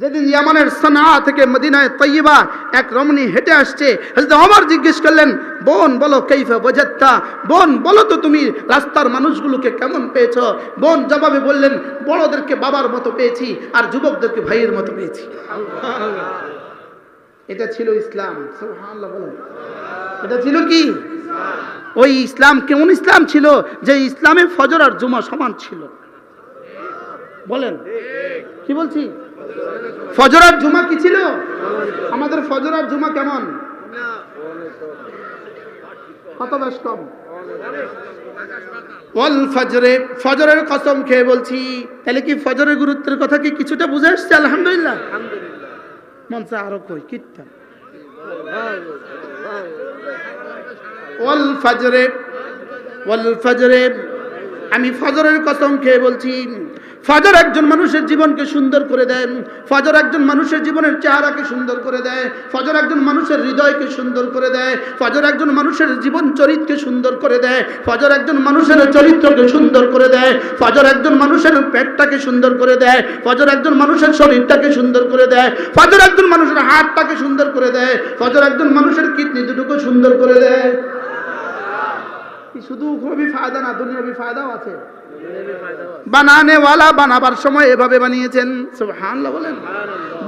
যেদিন ইয়ামানের সানা থেকে মদিনায় তৈবা এক রমণী হেঁটে আসছে অমর জিজ্ঞেস করলেন, বোন বলো কৈফে বোঝাত্তা বোন বলো তো তুমি রাস্তার মানুষগুলোকে কেমন পেয়েছ? বোন জবাবে বললেন, বড়দেরকে বাবার মতো পেয়েছি আর যুবকদেরকে ভাইয়ের মতো পেয়েছি। এটা ছিল ইসলাম এটা ছিল কি? ওই ইসলাম কেমন ইসলাম ছিল? যে ইসলামে ফজর আর জুমা সমান ছিল। বলেন। কি বলছি? ফজর আর জুমা কি ছিল? আমাদের ফজরার জুমা কেমন? কত ফজরে, ফজরের কসম খেয়ে বলছি, তাহলে কি ফজরের গুরুত্বের কথা কি কিছুটা বুঝে আসছে? আলহামদুলিল্লাহ। মনসা আরও কই কীর্তন ওয়াল ফজরে, ওয়াল আমি ফজরের কসম খেয়ে বলছি ফজর একজন মানুষের জীবনকে সুন্দর করে দেন, ফজর একজন মানুষের জীবনের চেহারাকে সুন্দর করে দেয়, ফজর একজন মানুষের হৃদয়কে সুন্দর করে দেয়, ফজর একজন মানুষের জীবন চরিত্রকে সুন্দর করে দেয়, ফজর একজন মানুষের চরিত্রকে সুন্দর করে দেয়, ফজর একজন মানুষের পেটটাকে সুন্দর করে দেয়, ফজর একজন মানুষের শরীরটাকে সুন্দর করে দেয়, ফজর একজন মানুষের হাতটাকে সুন্দর করে দেয়, ফজর একজন মানুষের কিডনি দুটোকে সুন্দর করে দেয়। শুধু খুবই ফায়দা না, দুনিয়াবি ফায়দাও আছে। বানানে ওয়ালা বানাবার সময় এভাবে বানিয়েছেন। সুবহানাল্লাহ বলেন।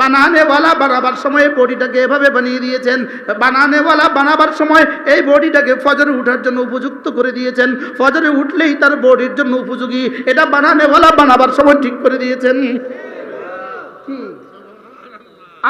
বানানে ওয়ালা বানাবার সময় বডিটাকে এভাবে বানিয়ে দিয়েছেন। বানানে ওয়ালা বানাবার সময় এই বডিটাকে ফজরে উঠার জন্য উপযুক্ত করে দিয়েছেন। ফজরে উঠলেই তার বডির জন্য উপযোগী। এটা বানানে ওয়ালা বানাবার সময় ঠিক করে দিয়েছেন।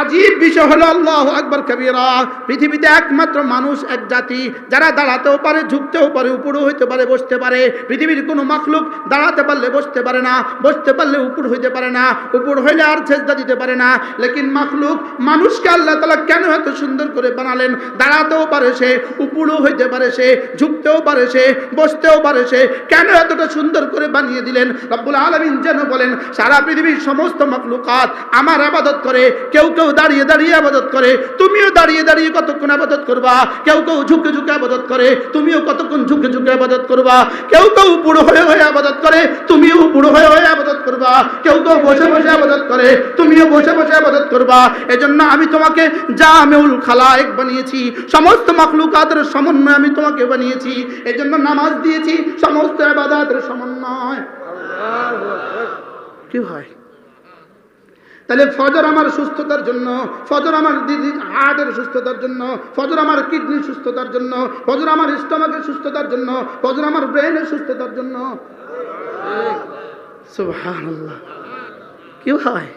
আজীব বিষয় হলো আল্লাহ আকবর কবিরা। পৃথিবীতে একমাত্র মানুষ, এক জাতি, যারা দাঁড়াতেও পারে, ঝুঁকতেও পারে উপরও হইতে পারে, বসতে পারে। পৃথিবীর কোনো মাখলুক দাঁড়াতে পারলে বসতে পারে না, বসতে পারলে উপর হইতে পারে না, উপর হইলে আর ছেজদা দিতে পারে না। লেকিন মাখলুক মানুষকে আল্লাহ তালা কেন এত সুন্দর করে বানালেন? দাঁড়াতেও পারে সে, উপরও হইতে পারে সে, ঝুঁকতেও পারে সে, বসতেও পারে সে। কেন এতটা সুন্দর করে বানিয়ে দিলেন? রব্বুল আলমিন যেন বলেন, সারা পৃথিবীর সমস্ত মাখলুকাত আমার আবাদত করে, কেউ কেউ দাঁড়িয়ে দাঁড়িয়ে আবাদত করে তুমিও দাঁড়িয়ে দাঁড়িয়ে কতক্ষণ আবাদত করবা? কেউ কেউ ঝুঁকে ঝুঁকে আবাদত করে তুমিও কতক্ষণ ঝুঁকে ঝুঁকে আবাদত করবা? কেউ কেউ বুড়ো হয়ে হয়ে আবাদত করে তুমিও বুড়ো হয়ে হয়ে আবাদত করবা। কেউ কেউ বসে বসে আবাদত করে তুমিও বসে বসে আবাদত করবা। এজন্য আমি তোমাকে যা জামেউল খালায়েক বানিয়েছি সমস্ত মাখলুকাতের সমন্বয় আমি তোমাকে বানিয়েছি। এজন্য নামাজ দিয়েছি সমস্ত আবাদাতের সমন্বয়। কি হয়? তাহলে ফজর আমার সুস্থতার জন্য, ফজর আমার হার্টের সুস্থতার জন্য, ফজর আমার কিডনির সুস্থতার জন্য, ফজর আমার স্টমাকের সুস্থতার জন্য, ফজর আমার ব্রেনের সুস্থতার জন্য। কি হয়?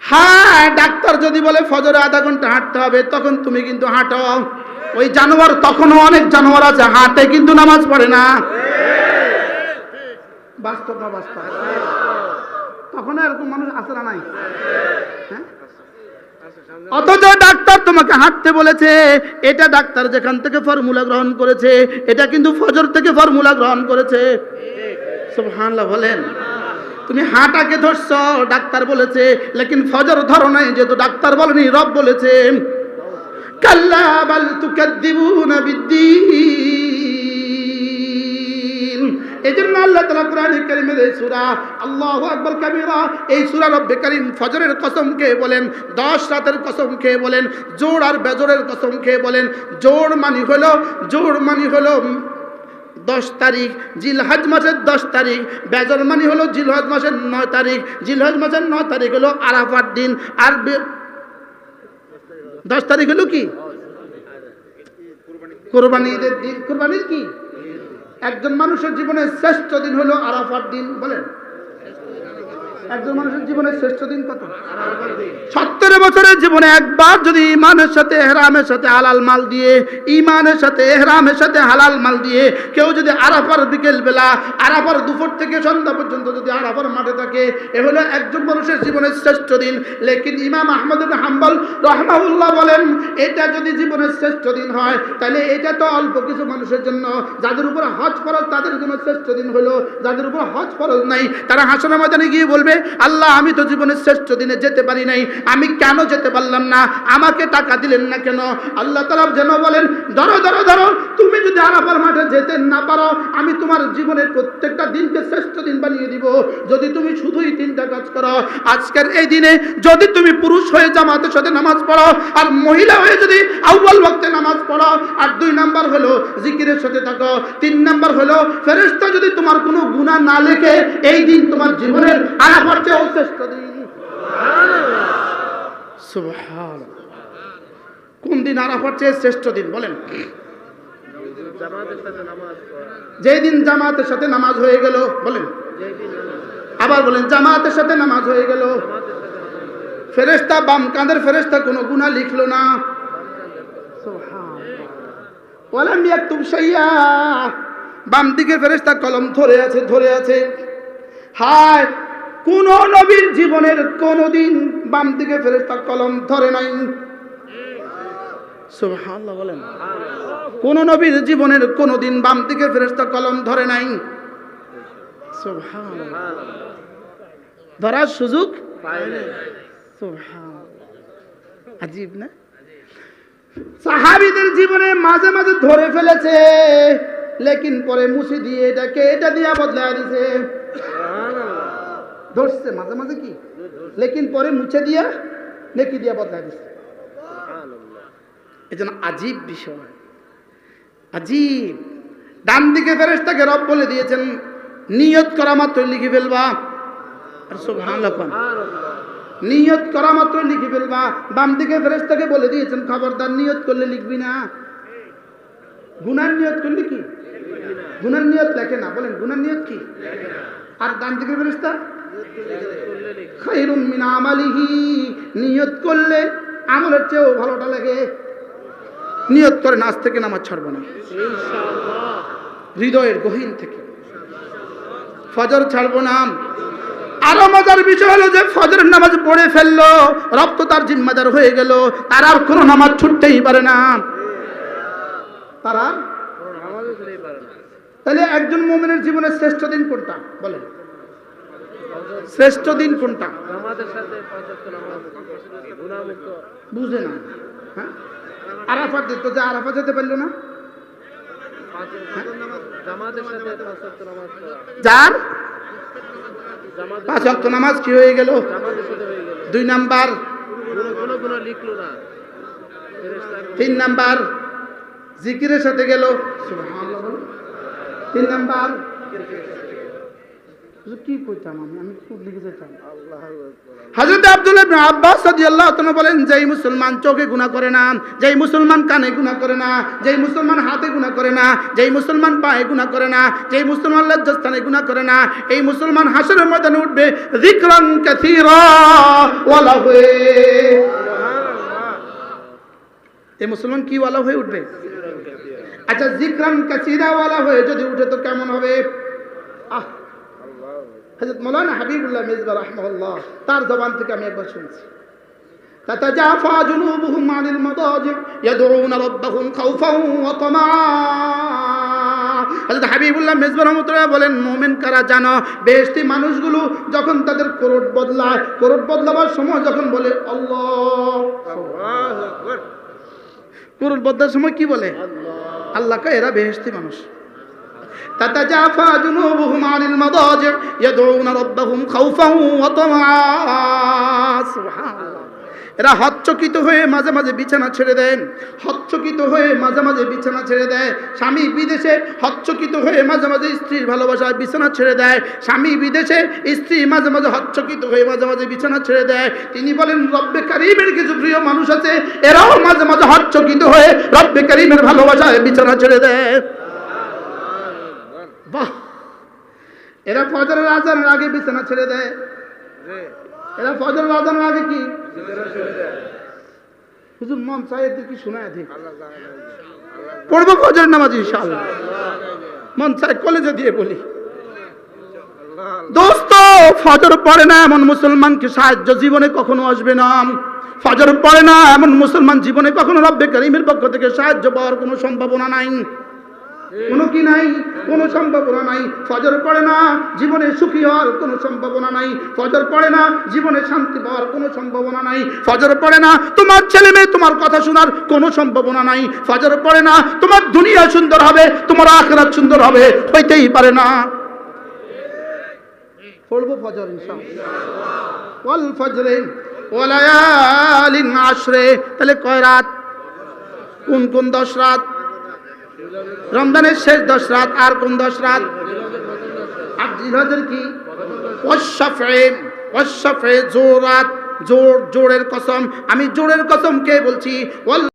হ্যাঁ ডাক্তার যদি বলে ফজরে আধা ঘণ্টা হাঁটতে হবে, তখন তুমি কিন্তু হাঁটো। ওই জানোয়ার তখনও অনেক জানোয়ার আছে, হাঁটে কিন্তু নামাজ পড়ে না। বাস্তব না বাস্তব। এরকম মানুষ আছে না নাই? হ্যাঁ? অথচ ডাক্তার তোমাকে হাঁটতে বলেছে, এটা ডাক্তার যেখান থেকে ফর্মুলা গ্রহণ করেছে, এটা কিন্তু ফজর থেকে ফর্মুলা গ্রহণ করেছে। সুবহানাল্লাহ, বলেন। তুমি হাঁটাকে ধরছ, ডাক্তার বলেছে, লেকিন ফজর ধরো নাই, যেহেতু ডাক্তার বলেনি, রব বলেছে। কাল্লা বাল তুকাদ্দিবুনা বিদ্দিন। এজন্য আল্লাহ তাআলা কোরআনে কারীমের এই সূরা, আল্লাহু আকবার কাবীরা, এই সূরা রব্বে কারীম ফজরের কসম খেয়ে বলেন 10 রাতের কসম খেয়ে বলেন জোড় আর বেজরের কসম খেয়ে বলেন জোড় মানি হলো জোড় মানি হলো দশ তারিখ, জিলহাজ মাসের দশ তারিখ, বেজর মানি হলো জিলহজ মাসের নয় তারিখ, জিলহজ মাসের নয় তারিখ হলো আরাফার দিন, আর দশ তারিখ হলো কি? কোরবানি ঈদের দিন, কোরবানির কি? একজন মানুষের জীবনের শ্রেষ্ঠ দিন হলো আরাফার দিন বলেন। একজন মানুষের জীবনের শ্রেষ্ঠ দিন কত? সত্তর বছরের জীবনে একবার যদি ইমানের সাথে এহরামের সাথে হালাল মাল দিয়ে, ইমানের সাথে এহরামের সাথে হালাল মাল দিয়ে কেউ যদি আরাফার বিকেল বেলা আরাফার দুপুর থেকে সন্ধ্যা পর্যন্ত যদি আরাফার মাঠে থাকে, এ হলো একজন মানুষের জীবনের শ্রেষ্ঠ দিন। লেকিন ইমাম আহমদ হাম্বল রহমাউল্লাহ বলেন, এটা যদি জীবনের শ্রেষ্ঠ দিন হয়, তাহলে এটা তো অল্প কিছু মানুষের জন্য। যাদের উপর হজ ফরজ, তাদের জন্য শ্রেষ্ঠ দিন হলো। যাদের উপর হজ ফরজ নাই, তারা হাসনা ময়দানে গিয়ে বলবে আল্লাহ, আমি তো জীবনের শ্রেষ্ঠ দিনে যেতে পারি নাই। আমি কেন যেতে পারলাম না? আমাকে টাকা দিলেন না কেন? আল্লাহ তালা যেন বলেন, ধরো ধরো ধরো, তুমি যদি আরাফার মাঠে যেতে না পারো, আমি তোমার জীবনের প্রত্যেকটা দিনকে শ্রেষ্ঠ দিন বানিয়ে দিব। যদি তুমি শুধুই তিনটা কাজ করো, আজকের এই দিনে যদি তুমি পুরুষ হয়ে জামাতের সাথে নামাজ পড়ো, আর মহিলা হয়ে যদি আউ্বাল ভক্তে নামাজ পড়ো, আর দুই নাম্বার হলো জিকিরের সাথে থাকো। তিন নাম্বার হলো, ফেরেশতা যদি তোমার কোনো গুনাহ না লেখে, এই দিন তোমার জীবনের কোন দিন আরাফার চেয়ে শ্রেষ্ঠ দিন, বলেন। যেই দিন জামাতের সাথে নামাজ হয়ে গেল, বলেন। আবার বলেন, জামাতের সাথে নামাজ হয়ে গেল। ফেরেস্তা বাম কাঁধের ফেরেস্তা কোনো গুনাহ লিখলো না। বলেন বাম দিকের ফেরেস্তা কলম ধরে আছে ধরে আছে। হায় কোন নবীর জীবনের কোনদিন বাম দিকে ফেরেস্তা কলম ধরে নাই। বলেন। কোন নবীর জীবনের কোনদিন বাম দিকে ফেরেস্তা কলম ধরে নাই। ধরার সুযোগ আজীব না? সাহাবীদের জীবনে মাঝে মাঝে ধরে ফেলেছে, লেকিন পরে মুছে দিয়ে এটাকে এটা দিয়া বদলায় দিছে। ধরছে মাঝে মাঝে কি? লেকিন পরে মুছে দিয়া নেকি দিয়া বদলায় দিছে। এই জন্য আজীব বিষয়। আজীব। ডান দিকে ফেরেশতাকে রব বলে দিয়েছেন, নিয়ত করা মাত্র লিখে ফেলবা। আর কোন। নিয়ত করা মাত্র লিখে ফেলবা। বাম দিকে ফেরেশতাকে বলে দিয়েছেন, খবরদার নিয়ত করলে লিখবি না। গুনার নিয়ত করলে কি? গুনার নিয়ত লেখে না। বলেন, গুনার নিয়ত কি? আর ডান দিকে ফেরেশতা? নিয়ত করলে আমলের চেয়েও ভালোটা লাগে। নিয়ত করে নাচ থেকে নামাজ ছাড়বো না। হৃদয়ের গহীন থেকে। ফজর ছাড়বো না। আরও মজার বিষয় হলো যে ফজরের নামাজ পড়ে ফেলল, রক্ত তার জিম্মাদার হয়ে গেল, তার আর কোনো নামাজ ছুটতেই পারে না। তারা তাহলে একজন মোমেনের জীবনের শ্রেষ্ঠ দিন কোনটা? বলেন। শ্রেষ্ঠ দিন কোনটা? বুঝে না। হ্যাঁ? আরাফাত যে আরাফাত যেতে পারল না? পড়া যার? পাঁচ অক্ত নামাজ কি হয়ে গেল? হয়ে দুই নাম্বার। তিন নাম্বার। জিকিরের সাথে গেল। তিন নাম্বার। কি কইতাম আমি? আমি লিখে যেতাম। হযরত আব্দুল্লাহ আব্বাস রাদিয়াল্লাহু তাআলা বলেন যেই মুসলমান চোখে গুনাহ করে না যেই মুসলমান কানে গুনাহ করে না যেই মুসলমান হাতে গুনাহ করে না যেই মুসলমান পায়ে গুনাহ করে না যেই মুসলমান লজ্জাস্থানে গুনাহ করে না এই মুসলমান হাসরের ময়দানে উঠবে যিকরান কাসীরা এই মুসলমান কি ওয়ালা হয়ে উঠবে? আচ্ছা জিকরান কাসীরা ওয়ালা হয়ে যদি উঠে তো কেমন হবে? হজরত মৌলানা হাবিবুল্লাহ মিজবা রহমাল্লাহ তার জবান থেকে আমি একবার শুনছি تتجافى جنوبهم عن المضاجع يدعون ربهم خوفا وطمعا হযরত হাবিবুল্লাহ মেজবা রহমতুল্লাহ বলেন মুমিন কারা জানো বেহেশতি মানুষগুলো যখন তাদের কোরট বদলায় কোরট বদলাবার সময় যখন বলে আল্লাহ কোরট বদলার সময় কি বলে আল্লাহ কা এরা বেহেশতি মানুষ تتجافى جنوبهم عن المضاجع يدعون ربهم خوفا وطمعا سبحان الله এরা হচ্চকিত হয়ে মাঝে মাঝে বিছানা ছেড়ে দেন হচ্চকিত হয়ে মাঝে মাঝে বিছানা ছেড়ে দেয় স্বামী বিদেশে হচ্চকিত হয়ে মাঝে মাঝে স্ত্রীর ভালোবাসায় বিছানা ছেড়ে দেয় স্বামী বিদেশে স্ত্রী মাঝে মাঝে হচ্চকিত হয়ে মাঝে মাঝে বিছানা ছেড়ে দেয় তিনি বলেন রব্বে কারিমের কিছু প্রিয় মানুষ আছে এরাও মাঝে মাঝে হচ্চকিত হয়ে রব্বে কারিমের ভালোবাসায় বিছানা ছেড়ে দেয় বাহ। এরা ফজরের আজানের আগে বিছানা ছেড়ে দেয়। এরা ফজরের আজানের আগে কি? হুজুর, মন চাই কি শোনায় দিক পড়ব ফজর নামাজ ইনশাআল্লাহ। মন চাই কলেজে দিয়ে বলি। দোস্ত, ফজর পড়ে না এমন মুসলমানকে সাহায্য জীবনে কখনো আসবে না। ফজর পড়ে না এমন মুসলমান জীবনে কখনো রব্বে করিমের পক্ষ থেকে সাহায্য পাওয়ার কোনো সম্ভাবনা নাই। কোনো কি নাই? কোনো সম্ভাবনা নাই। ফজর পড়ে না, জীবনে সুখী হওয়ার কোনো সম্ভাবনা নাই। ফজর পড়ে না, জীবনে শান্তি পাওয়ার কোনো সম্ভাবনা নাই। ফজর পড়ে না, তোমার ছেলে মেয়ে তোমার কথা শোনার কোনো সম্ভাবনা নাই। ফজর পড়ে না, তোমার দুনিয়া সুন্দর হবে, তোমার আখরাত সুন্দর হবে, হইতেই পারে না। পড়ব ফজর ইনশাআল্লাহ। ওয়াল ফজরে, ওয়ালায়ালিন আশরে তাহলে কয় রাত? কোন কোন দশ রাত? রমজানের শেষ দশ রাত, আর কোন দশ রাত? আর জিলহজের কি? জোর রাত জোর, জোরের কসম। আমি জোরের কসম কে বলছি?